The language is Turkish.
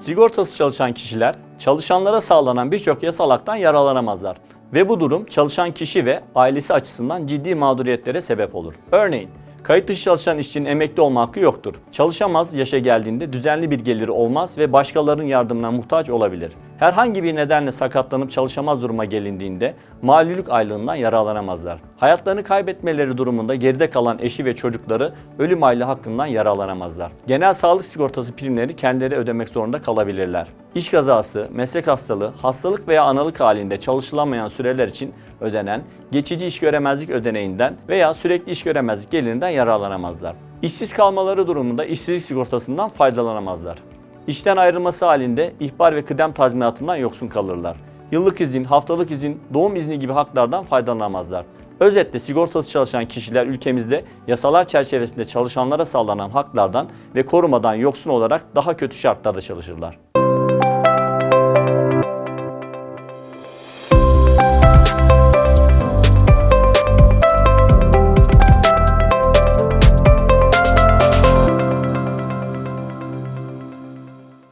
Sigortası çalışan kişiler çalışanlara sağlanan birçok yasal haktan yararlanamazlar ve bu durum çalışan kişi ve ailesi açısından ciddi mağduriyetlere sebep olur. Örneğin Kayıt dışı çalışan işçinin emekli olma hakkı yoktur. Çalışamaz yaşa geldiğinde düzenli bir geliri olmaz ve başkalarının yardımına muhtaç olabilir. Herhangi bir nedenle sakatlanıp çalışamaz duruma gelindiğinde malulük aylığından yararlanamazlar. Hayatlarını kaybetmeleri durumunda geride kalan eşi ve çocukları ölüm aylığı hakkından yararlanamazlar. Genel sağlık sigortası primleri kendileri ödemek zorunda kalabilirler. İş kazası, meslek hastalığı, hastalık veya analık halinde çalışılamayan süreler için ödenen geçici iş göremezlik ödeneğinden veya sürekli iş göremezlik gelirinden yararlanamazlar. İşsiz kalmaları durumunda işsizlik sigortasından faydalanamazlar. İşten ayrılması halinde ihbar ve kıdem tazminatından yoksun kalırlar. Yıllık izin, haftalık izin, doğum izni gibi haklardan faydalanamazlar. Özetle sigortası çalışan kişiler ülkemizde yasalar çerçevesinde çalışanlara sağlanan haklardan ve korumadan yoksun olarak daha kötü şartlarda çalışırlar.